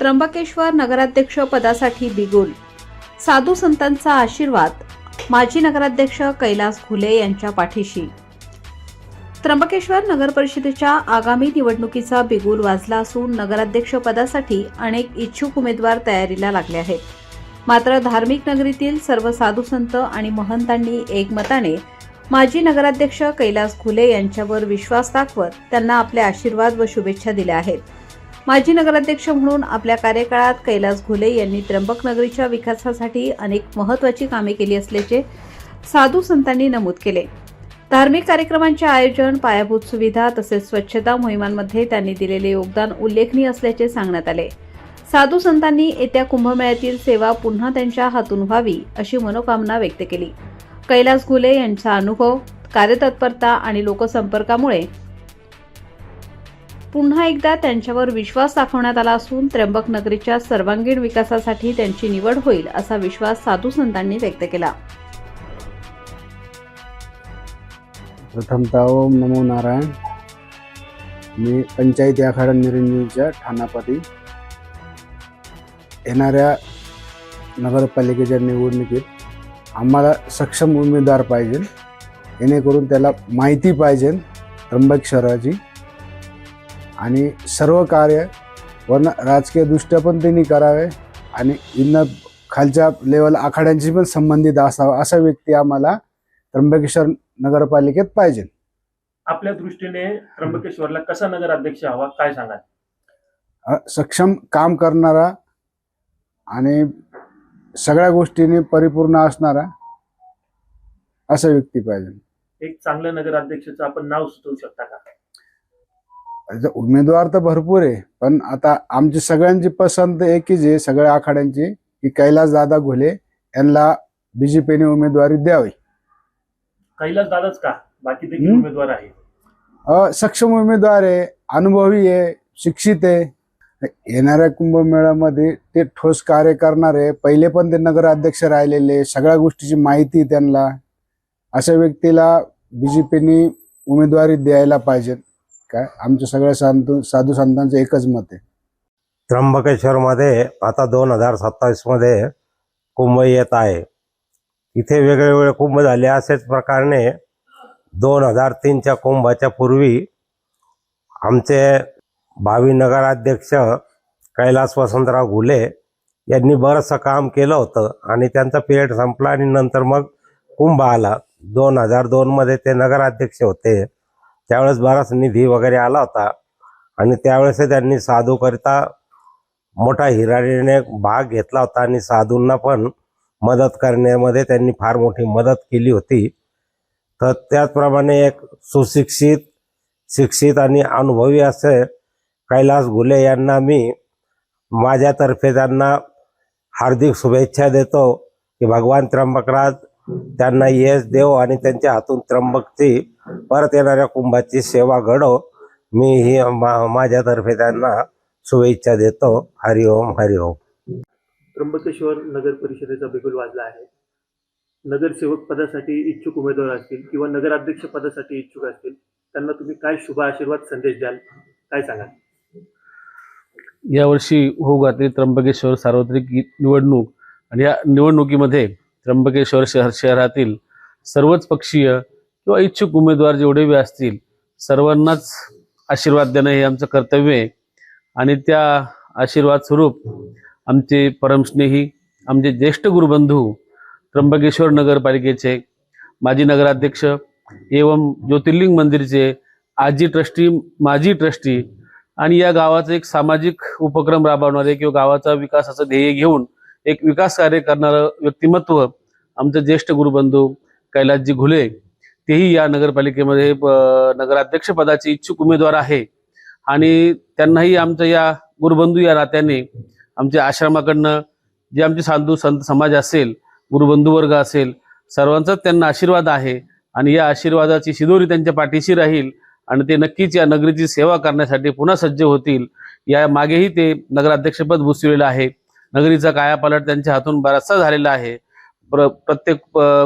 त्र्यंबकेश्वर नगराध्यक्ष पदासाठी बिगुल. साधू संतांचा आशीर्वाद माजी नगराध्यक्ष कैलास घुले यांच्या पाठीशी. त्र्यंबकेश्वर नगर परिषदेच्या आगामी निवडणुकीचा बिगुल वाजला असून नगराध्यक्ष पदासाठी अनेक इच्छुक उमेदवार तयारीला लागले आहेत. मात्र धार्मिक नगरीतील सर्व साधू संत आणि महंतांनी एकमताने माजी नगराध्यक्ष कैलास घुले यांच्यावर विश्वास दाखवत त्यांना आपले आशीर्वाद व शुभेच्छा दिल्या आहेत. माजी नगराध्यक्ष म्हणून आपल्या कार्यकाळात कैलास घुले यांनी त्र्यंबक नगरीच्या विकासासाठी अनेक महत्त्वाची कामे केली असल्याचे साधू संतांनी नमूद केले. धार्मिक कार्यक्रमांचे आयोजन पायाभूत सुविधा तसेच स्वच्छता मोहिमांमध्ये त्यांनी दिलेले योगदान उल्लेखनीय असल्याचे सांगण्यात आले. साधू संतांनी येत्या कुंभमेळ्यातील सेवा पुन्हा त्यांच्या हातून व्हावी अशी मनोकामना व्यक्त केली. कैलास घुले यांचा अनुभव कार्यतत्परता आणि लोकसंपर्कामुळे पुन्हा एकदा त्यांच्यावर विश्वास दाखवण्यात आला असून त्र्यंबक नगरीच्या सर्वांगीण विकासासाठी त्यांची निवड होईल असा विश्वास साधू संतांनी व्यक्त केला. प्रथमतः ओम नमो नारायण. मी पंचायती आखाडा निरंजनच्या ठाणापती. येणाऱ्या नगरपालिकेच्या निवडणुकीत आम्हाला सक्षम उमेदवार पाहिजे. जेणेकरून त्याला माहिती पाहिजे त्र्यंबक शहराची. आणि सर्व कार्य वरनं राजकीयदृष्ट्या पण त्यांनी करावे आणि इन्न खालच्या लेवल आखाड्यांशी पण संबंधित असावा असा व्यक्ती आम्हाला त्र्यंबकेश्वर नगरपालिकेत पाहिजे. आपल्या दृष्टीने त्र्यंबकेश्वरला कसा नगराध्यक्ष हवा काय सांगाल? सक्षम काम करणारा आणि सगळ्या गोष्टींनी परिपूर्ण असणारा असा व्यक्ती पाहिजे. एक चांगल्या नगराध्यक्षाचं आपण नाव सुचवू शकता का? उमेदवार तर भरपूर आहे पण आता आमची सगळ्यांची पसंत एकच आहे सगळ्या आखाड्यांची की कैलास दादा घोले यांना बीजेपीने उमेदवारी द्यावी. कैलास दादाच का? बाकी देखील हम्म. उमेदवार आहे अ, सक्षम उमेदवार आहे अनुभवी आहे शिक्षित आहे. येणाऱ्या कुंभमेळ्यामध्ये ते ठोस कार्य करणारे पहिले पण ते नगराध्यक्ष राहिलेले सगळ्या गोष्टीची माहिती त्यांना. अशा व्यक्तीला बीजेपीने उमेदवारी द्यायला पाहिजे काय? आमच्या सगळ्या साधू साधू संतांचं एकच मत आहे. त्र्यंबकेश्वरमध्ये आता दोन हजार सत्तावीसमध्ये कुंभ येत आहे. इथे वेगळे वेगळे कुंभ झाले असेच प्रकारे दोन हजार तीनच्या कुंभाच्या पूर्वी आमचे भावी नगराध्यक्ष कैलास वसंतराव घुले यांनी बरंचसं काम केलं होतं आणि त्यांचा पिरियड संपला आणि नंतर मग कुंभ आला. दोन हजार दोनमध्ये ते नगराध्यक्ष होते. त्यावेळेस बराच निधी वगैरे आला होता. आणि त्यावेळेस त्यांनी साधूकरिता मोठा हिरारीने भाग घेतला होता आणि साधूंना पण मदत करण्यामध्ये त्यांनी फार मोठी मदत केली होती. तर त्याचप्रमाणे एक सुशिक्षित शिक्षित आणि अनुभवी असे कैलास घुले यांना मी माझ्यातर्फे त्यांना हार्दिक शुभेच्छा देतो की भगवान त्र्यंबकराज त्यांना यश देव आणि त्यांच्या हातून त्र्यंबकची परत येणाऱ्या कुंभाची सेवा घडव मी ही मा- माझ्यातर्फे त्यांना शुभेच्छा देतो. हरिओम हरिओम त्र्यंबकेश्वर नगर परिषदेचा बिगुल वाजला आहे. नगरसेवक पदासाठी इच्छुक उमेदवार असतील किंवा नगराध्यक्ष पदासाठी इच्छुक असतील त्यांना तुम्ही काय शुभ आशीर्वाद संदेश द्याल? काय सांगाल? यावर्षी होऊ घातली त्र्यंबकेश्वर सार्वत्रिक निवडणूक आणि या निवडणुकीमध्ये त्र्यंबकेश्वर शहर शहरातील सर्वच पक्षीय किंवा इच्छुक उमेदवार जेवढे बी असतील सर्वांनाच आशीर्वाद देणं हे आमचं कर्तव्य आहे. आणि त्या आशीर्वाद स्वरूप आमचे परमस्नेही आमचे ज्येष्ठ गुरुबंधू त्र्यंबकेश्वर नगरपालिकेचे माजी नगराध्यक्ष एवं ज्योतिर्लिंग मंदिरचे आजी ट्रस्टी माजी ट्रस्टी आणि या गावाचा एक सामाजिक उपक्रम राबवणारे किंवा गावाचा विकासाचं ध्येय घेऊन एक विकास कार्य करणारं व्यक्तिमत्व आमचं ज्येष्ठ गुरुबंधू कैलासजी घुले तेही या नगरपालिकेमध्ये प- नगराध्यक्ष पदाचे इच्छुक उमेदवार आहे. आणि त्यांनाही आमच्या या गुरुबंधू या नात्याने आमच्या आश्रमाकडनं जे आमचे साधू संत समाज असेल गुरुबंधू वर्ग असेल सर्वांचाच त्यांना आशीर्वाद आहे. आणि या आशीर्वादाची शिदोरी त्यांच्या पाठीशी राहील आणि ते नक्कीच या नगरीची सेवा करण्यासाठी पुन्हा सज्ज होतील. या मागेही ते नगराध्यक्षपद भूसविलेलं आहे. नगरीचा कायापालट त्यांच्या हातून बराचसा झालेला आहे. प्र प्रत्येक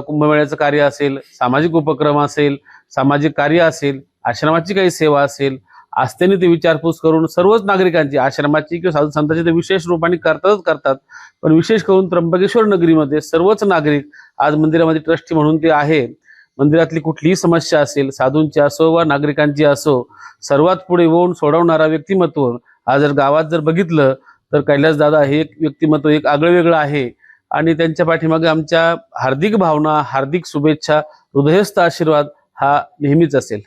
कुंभमेळ्याचं कार्य असेल सामाजिक उपक्रम असेल सामाजिक कार्य असेल आश्रमाची काही सेवा असेल आस्थेने ते विचारपूस करून सर्वच नागरिकांची आश्रमाची किंवा साधू संतांची ते विशेष रूपाने करतातच करतात. पण विशेष करून त्र्यंबकेश्वर नगरीमध्ये सर्वच नागरिक आज मंदिरामध्ये ट्रस्टी म्हणून ते आहे. मंदिरातली कुठलीही समस्या असेल साधूंची असो वा नागरिकांची असो सर्वात पुढे येऊन सोडवणारा व्यक्तिमत्व आज जर गावात जर बघितलं तर कैलास दादा हे एक व्यक्तिमत्व एक आगळं वेगळं आहे. आणि त्यांच्या पाठीमागे आमच्या हार्दिक भावना हार्दिक शुभेच्छा हृदयस्थ आशीर्वाद हा नेहमीच असेल.